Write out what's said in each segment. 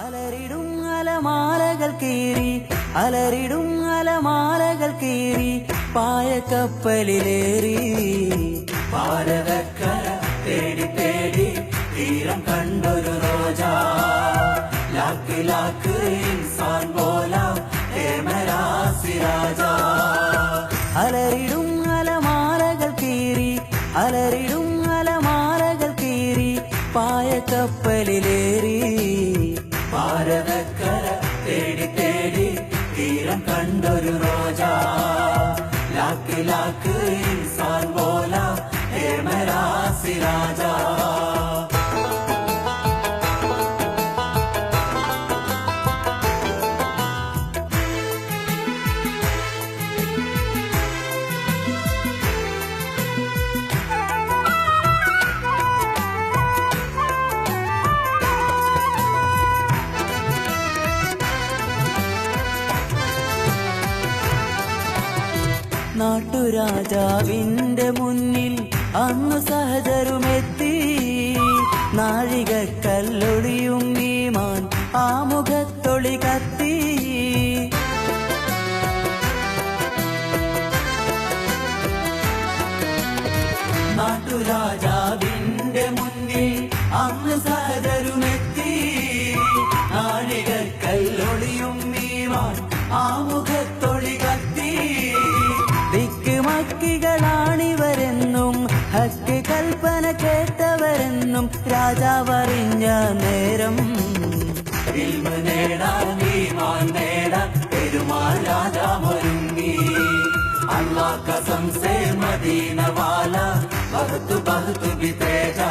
அலரிடும் அலமாலகள் கீறி அலரிடும் அலமாலகள் கீறி பாய கப்பலிலேறி பாரவக்கர தேடி தேடி தீரம் கண்டொரு ரோஜா. லாக்கு லாக்கு இன்சான் போலா தேமராசி ராஜா. அலரிடும் அலமாலகள் கீறி அலரிடும் அலமாலகள் கீறி பாய கப்பலிலேறி ഭാരതക്കര തേടി തേടി തീരം കണ്ടൊരു റോജ ലാക്ക് ലാക്ക് ഇൻസാൻ പോല ഹേമരാസി രാജ നാട്ടുരാജാവിന്റെ മുന്നിൽ അന്ന് സഹചരുമെത്തി. നാഴിക കല്ലൊളിയും ഈമാൻ മുഖത്തൊളി കത്തി. നാട്ടുരാജാവിന്റെ മുന്നിൽ അന്ന് സഹചരുമെത്തി. നാഴിക കല്ലൊളിയും ഈമാൻ ആമുഖത്തൊളി രാജാവറിഞ്ഞ നേരം. ഇൽമ നേടാൻ ഈമാൻ നേടാൻ പെരുമാൾ രാജാവൊരുങ്ങി. അല്ലാ കസം സേ മദീന വാല ബഹുത്ത് ബഹുത്ത് വിതേജാ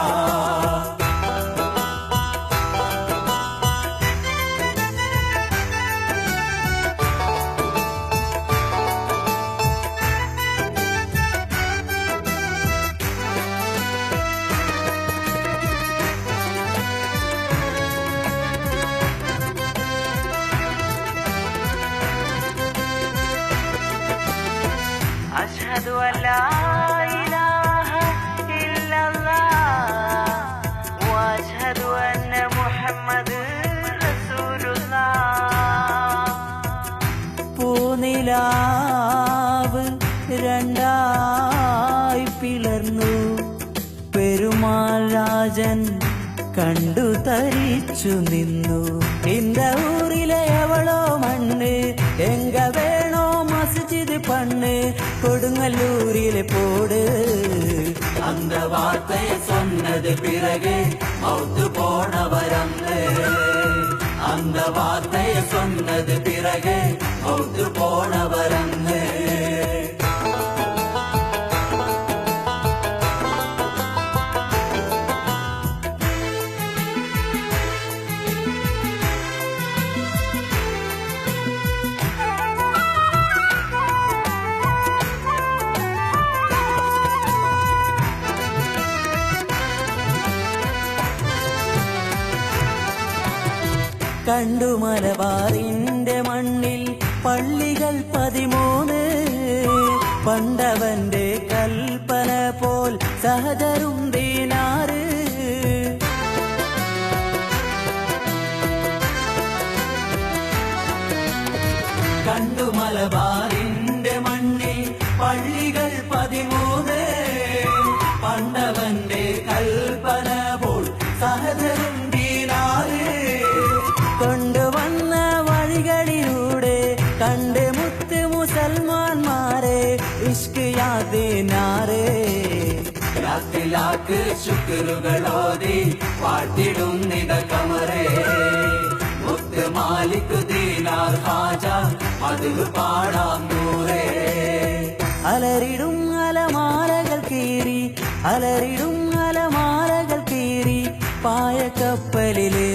അഷ്ഹദു അന്ന പൂനിലാവ് രണ്ടായി പിളർന്നു. പെരുമാൾ രാജൻ കണ്ടു തരിച്ചു നിന്നു. ഇന്ത ഊരിലെ എവളോ മണ്ണ് എങ്ക വേണോ മസിച്ചിത് கண்ணு கொடுங்கல்லூரிலே போடு. அந்த வார்த்தையை சொன்னது பிறகு மவுத்து போனவர் அந்த வார்த்தையை சொன்னது பிறகு കണ്ടു മലബാറിന്റെ മണ്ണിൽ പള്ളികൾ പതിമൂന്ന്. പണ്ടവന്റെ കൽപ്പന പോൽ സഹജരും ദീനാറ്. കണ്ടു മലബാറിന്റെ മുസൽമാന്മാരെ ഇഷ്ക് യാദിനാറ് ലാക്ക് ലാക്ക് ശുക്രുകളോതി പാട്ടിടുന്നിട കമറേ മുത്ത് മാലിക് ദീനാർ ഹാജ മധു പാടാം നൂറേ അലറിടും അലമാലകൾ കീറി അലറിടും അലമാലകൾ കീറി പായക്കപ്പലിലേ